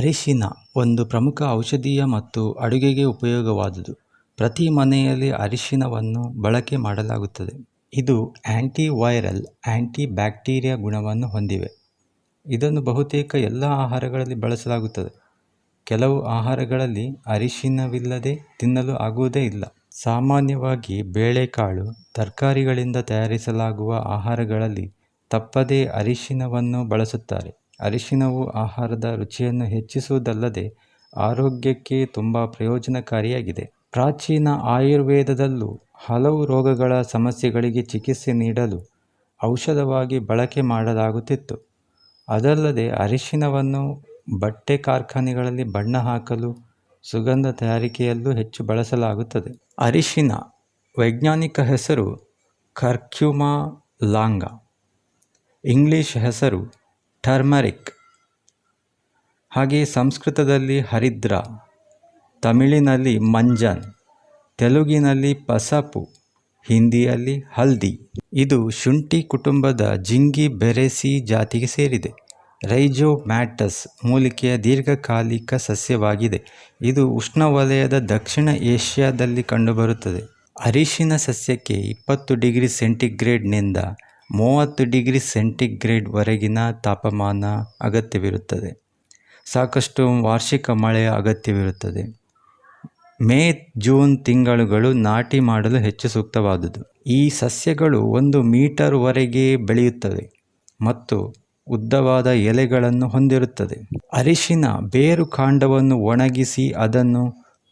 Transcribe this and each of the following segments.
ಅರಿಶಿನ ಒಂದು ಪ್ರಮುಖ ಔಷಧೀಯ ಮತ್ತು ಅಡುಗೆಗೆ ಉಪಯೋಗವಾದುದು. ಪ್ರತಿ ಮನೆಯಲ್ಲಿ ಅರಿಶಿನವನ್ನು ಬಳಕೆ ಮಾಡಲಾಗುತ್ತದೆ. ಇದು ಆ್ಯಂಟಿವೈರಲ್ ಆ್ಯಂಟಿಬ್ಯಾಕ್ಟೀರಿಯಾ ಗುಣವನ್ನು ಹೊಂದಿವೆ. ಇದನ್ನು ಬಹುತೇಕ ಎಲ್ಲ ಆಹಾರಗಳಲ್ಲಿ ಬಳಸಲಾಗುತ್ತದೆ. ಕೆಲವು ಆಹಾರಗಳಲ್ಲಿ ಅರಿಶಿನವಿಲ್ಲದೆ ತಿನ್ನಲು ಆಗುವುದೇ ಇಲ್ಲ. ಸಾಮಾನ್ಯವಾಗಿ ಬೇಳೆಕಾಳು, ತರಕಾರಿಗಳಿಂದ ತಯಾರಿಸಲಾಗುವ ಆಹಾರಗಳಲ್ಲಿ ತಪ್ಪದೇ ಅರಿಶಿನವನ್ನು ಬಳಸುತ್ತಾರೆ. ಅರಿಶಿನವು ಆಹಾರದ ರುಚಿಯನ್ನು ಹೆಚ್ಚಿಸುವುದಲ್ಲದೆ ಆರೋಗ್ಯಕ್ಕೆ ತುಂಬ ಪ್ರಯೋಜನಕಾರಿಯಾಗಿದೆ. ಪ್ರಾಚೀನ ಆಯುರ್ವೇದದಲ್ಲೂ ಹಲವು ರೋಗಗಳ ಸಮಸ್ಯೆಗಳಿಗೆ ಚಿಕಿತ್ಸೆ ನೀಡಲು ಔಷಧವಾಗಿ ಬಳಕೆ ಮಾಡಲಾಗುತ್ತಿತ್ತು. ಅದಲ್ಲದೆ ಅರಿಶಿನವನ್ನು ಬಟ್ಟೆ ಕಾರ್ಖಾನೆಗಳಲ್ಲಿ ಬಣ್ಣ ಹಾಕಲು ಸುಗಂಧ ತಯಾರಿಕೆಯಲ್ಲೂ ಹೆಚ್ಚು ಬಳಸಲಾಗುತ್ತದೆ. ಅರಿಶಿನ ವೈಜ್ಞಾನಿಕ ಹೆಸರು ಕರ್ಕ್ಯುಮಾ ಲಾಂಗ. ಇಂಗ್ಲಿಷ್ ಹೆಸರು ಟರ್ಮರಿಕ್. ಹಾಗೆ ಸಂಸ್ಕೃತದಲ್ಲಿ ಹರಿದ್ರ, ತಮಿಳಿನಲ್ಲಿ ಮಂಜನ್, ತೆಲುಗಿನಲ್ಲಿ ಪಸಪು, ಹಿಂದಿಯಲ್ಲಿ ಹಲ್ದಿ. ಇದು ಶುಂಠಿ ಕುಟುಂಬದ ಜಿಂಗಿ ಬೆರೆಸಿ ಜಾತಿಗೆ ಸೇರಿದೆ. ರೈಜೋಮ್ಯಾಟಸ್ ಮೂಲಿಕೆಯ ದೀರ್ಘಕಾಲಿಕ ಸಸ್ಯವಾಗಿದೆ. ಇದು ಉಷ್ಣವಲಯದ ದಕ್ಷಿಣ ಏಷ್ಯಾದಲ್ಲಿ ಕಂಡುಬರುತ್ತದೆ. ಅರಿಶಿನ ಸಸ್ಯಕ್ಕೆ ಇಪ್ಪತ್ತು ಡಿಗ್ರಿ ಸೆಂಟಿಗ್ರೇಡ್ನಿಂದ ಮೂವತ್ತು ಡಿಗ್ರಿ ಸೆಂಟಿಗ್ರೇಡ್ವರೆಗಿನ ತಾಪಮಾನ ಅಗತ್ಯವಿರುತ್ತದೆ. ಸಾಕಷ್ಟು ವಾರ್ಷಿಕ ಮಳೆಯ ಅಗತ್ಯವಿರುತ್ತದೆ. ಮೇ, ಜೂನ್ ತಿಂಗಳುಗಳು ನಾಟಿ ಮಾಡಲು ಹೆಚ್ಚು ಸೂಕ್ತವಾದುದು. ಈ ಸಸ್ಯಗಳು ಒಂದು ಮೀಟರ್ವರೆಗೆ ಬೆಳೆಯುತ್ತವೆ ಮತ್ತು ಉದ್ದವಾದ ಎಲೆಗಳನ್ನು ಹೊಂದಿರುತ್ತದೆ ಅರಿಶಿನ ಬೇರು ಕಾಂಡವನ್ನು ಒಣಗಿಸಿ ಅದನ್ನು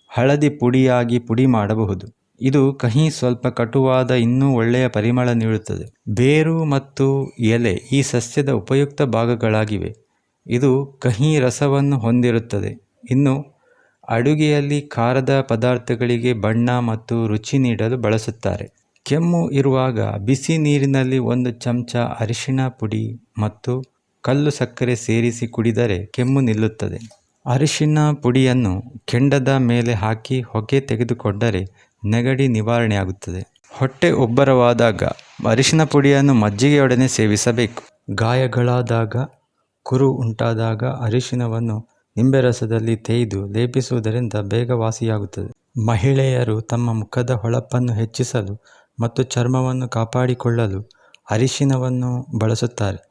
ಹಳದಿ ಪುಡಿಯಾಗಿ ಪುಡಿ ಮಾಡಬಹುದು. ಇದು ಕಹಿ ಸ್ವಲ್ಪ ಕಟುವಾದ ಇನ್ನೂ ಒಳ್ಳೆಯ ಪರಿಮಳ ನೀಡುತ್ತದೆ. ಬೇರು ಮತ್ತು ಎಲೆ ಈ ಸಸ್ಯದ ಉಪಯುಕ್ತ ಭಾಗಗಳಾಗಿವೆ. ಇದು ಕಹಿ ರಸವನ್ನು ಹೊಂದಿರುತ್ತದೆ. ಇನ್ನು ಅಡುಗೆಯಲ್ಲಿ ಖಾರದ ಪದಾರ್ಥಗಳಿಗೆ ಬಣ್ಣ ಮತ್ತು ರುಚಿ ನೀಡಲು ಬಳಸುತ್ತಾರೆ. ಕೆಮ್ಮು ಇರುವಾಗ ಬಿಸಿ ನೀರಿನಲ್ಲಿ ಒಂದು ಚಮಚ ಅರಿಶಿಣ ಪುಡಿ ಮತ್ತು ಕಲ್ಲು ಸಕ್ಕರೆ ಸೇರಿಸಿ ಕುಡಿದರೆ ಕೆಮ್ಮು ನಿಲ್ಲುತ್ತದೆ. ಅರಿಶಿಣ ಪುಡಿಯನ್ನು ಕೆಂಡದ ಮೇಲೆ ಹಾಕಿ ಹೊಗೆ ತೆಗೆದುಕೊಂಡರೆ ನೆಗಡಿ ನಿವಾರಣೆಯಾಗುತ್ತದೆ. ಹೊಟ್ಟೆ ಒಬ್ಬರವಾದಾಗ ಅರಿಶಿನ ಪುಡಿಯನ್ನು ಮಜ್ಜಿಗೆಯೊಡನೆ ಸೇವಿಸಬೇಕು. ಗಾಯಗಳಾದಾಗ, ಕುರು ಉಂಟಾದಾಗ ಅರಿಶಿನವನ್ನು ನಿಂಬೆ ರಸದಲ್ಲಿ ತೇಯ್ದು ಲೇಪಿಸುವುದರಿಂದ ಬೇಗ ವಾಸಿಯಾಗುತ್ತದೆ ಮಹಿಳೆಯರು ತಮ್ಮ ಮುಖದ ಹೊಳಪನ್ನು ಹೆಚ್ಚಿಸಲು ಮತ್ತು ಚರ್ಮವನ್ನು ಕಾಪಾಡಿಕೊಳ್ಳಲು ಅರಿಶಿನವನ್ನು ಬಳಸುತ್ತಾರೆ.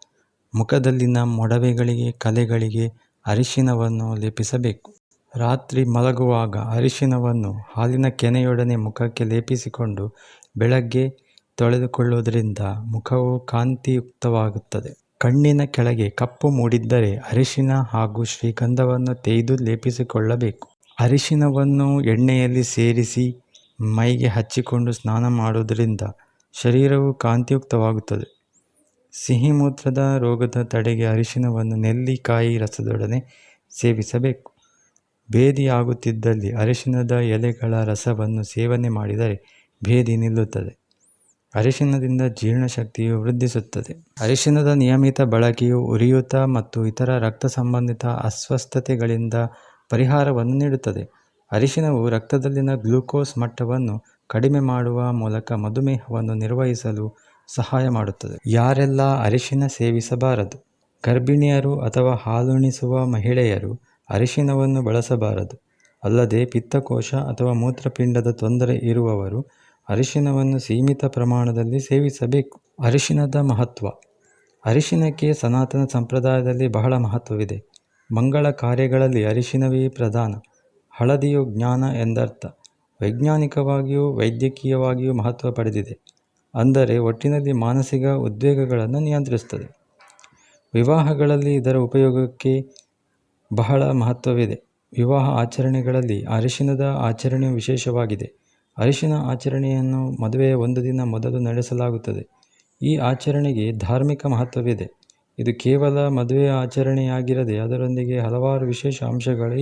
ಮುಖದಲ್ಲಿನ ಮೊಡವೆಗಳಿಗೆ, ಕಲೆಗಳಿಗೆ ಅರಿಶಿನವನ್ನು ಲೇಪಿಸಬೇಕು. ರಾತ್ರಿ ಮಲಗುವಾಗ ಅರಿಶಿನವನ್ನು ಹಾಲಿನ ಕೆನೆಯೊಡನೆ ಮುಖಕ್ಕೆ ಲೇಪಿಸಿಕೊಂಡು ಬೆಳಗ್ಗೆ ತೊಳೆದುಕೊಳ್ಳುವುದರಿಂದ ಮುಖವು ಕಾಂತಿಯುಕ್ತವಾಗುತ್ತದೆ. ಕಣ್ಣಿನ ಕೆಳಗೆ ಕಪ್ಪು ಮೂಡಿದ್ದರೆ ಅರಿಶಿನ ಹಾಗೂ ಶ್ರೀಗಂಧವನ್ನು ತೆಗೆದು ಲೇಪಿಸಿಕೊಳ್ಳಬೇಕು. ಅರಿಶಿನವನ್ನು ಎಣ್ಣೆಯಲ್ಲಿ ಸೇರಿಸಿ ಮೈಗೆ ಹಚ್ಚಿಕೊಂಡು ಸ್ನಾನ ಮಾಡುವುದರಿಂದ ಶರೀರವು ಕಾಂತಿಯುಕ್ತವಾಗುತ್ತದೆ. ಸಿಹಿಮೂತ್ರದ ರೋಗದ ತಡೆಗೆ ಅರಿಶಿನವನ್ನು ನೆಲ್ಲಿಕಾಯಿ ರಸದೊಡನೆ ಸೇವಿಸಬೇಕು. ಭೇದಿಯಾಗುತ್ತಿದ್ದಲ್ಲಿ ಅರಿಶಿನದ ಎಲೆಗಳ ರಸವನ್ನು ಸೇವನೆ ಮಾಡಿದರೆ ಭೇದಿ ನಿಲ್ಲುತ್ತದೆ. ಅರಿಶಿನದಿಂದ ಜೀರ್ಣಶಕ್ತಿಯು ವೃದ್ಧಿಸುತ್ತದೆ. ಅರಿಶಿನದ ನಿಯಮಿತ ಬಳಕೆಯು ಉರಿಯೂತ ಮತ್ತು ಇತರ ರಕ್ತ ಸಂಬಂಧಿತ ಅಸ್ವಸ್ಥತೆಗಳಿಂದ ಪರಿಹಾರವನ್ನು ನೀಡುತ್ತದೆ. ಅರಿಶಿನವು ರಕ್ತದಲ್ಲಿನ ಗ್ಲೂಕೋಸ್ ಮಟ್ಟವನ್ನು ಕಡಿಮೆ ಮಾಡುವ ಮೂಲಕ ಮಧುಮೇಹವನ್ನು ನಿರ್ವಹಿಸಲು ಸಹಾಯ ಮಾಡುತ್ತದೆ. ಯಾರೆಲ್ಲ ಅರಿಶಿನ ಸೇವಿಸಬಾರದು? ಗರ್ಭಿಣಿಯರು ಅಥವಾ ಹಾಲುಣಿಸುವ ಮಹಿಳೆಯರು ಅರಿಶಿನವನ್ನು ಬಳಸಬಾರದು. ಅಲ್ಲದೆ ಪಿತ್ತಕೋಶ ಅಥವಾ ಮೂತ್ರಪಿಂಡದ ತೊಂದರೆ ಇರುವವರು ಅರಿಶಿನವನ್ನು ಸೀಮಿತ ಪ್ರಮಾಣದಲ್ಲಿ ಸೇವಿಸಬೇಕು. ಅರಿಶಿನದ ಮಹತ್ವ. ಅರಿಶಿನಕ್ಕೆ ಸನಾತನ ಸಂಪ್ರದಾಯದಲ್ಲಿ ಬಹಳ ಮಹತ್ವವಿದೆ. ಮಂಗಳ ಕಾರ್ಯಗಳಲ್ಲಿ ಅರಿಶಿನವೇ ಪ್ರಧಾನ. ಹಳದಿಯು ಜ್ಞಾನ ಎಂದರ್ಥ. ವೈಜ್ಞಾನಿಕವಾಗಿಯೂ ವೈದ್ಯಕೀಯವಾಗಿಯೂ ಮಹತ್ವ ಪಡೆದಿದೆ. ಅಂದರೆ ಒಟ್ಟಿನಲ್ಲಿ ಮಾನಸಿಕ ಉದ್ವೇಗಗಳನ್ನು ನಿಯಂತ್ರಿಸುತ್ತದೆ. ವಿವಾಹಗಳಲ್ಲಿ ಇದರ ಉಪಯೋಗಕ್ಕೆ ಬಹಳ ಮಹತ್ವವಿದೆ. ವಿವಾಹ ಆಚರಣೆಗಳಲ್ಲಿ ಅರಿಶಿನದ ಆಚರಣೆಯು ವಿಶೇಷವಾಗಿದೆ. ಅರಿಶಿನ ಆಚರಣೆಯನ್ನು ಮದುವೆಯ ಒಂದು ದಿನ ಮೊದಲು ನಡೆಸಲಾಗುತ್ತದೆ. ಈ ಆಚರಣೆಗೆ ಧಾರ್ಮಿಕ ಮಹತ್ವವಿದೆ. ಇದು ಕೇವಲ ಮದುವೆಯ ಆಚರಣೆಯಾಗಿರದೆ ಅದರೊಂದಿಗೆ ಹಲವಾರು ವಿಶೇಷ ಅಂಶಗಳು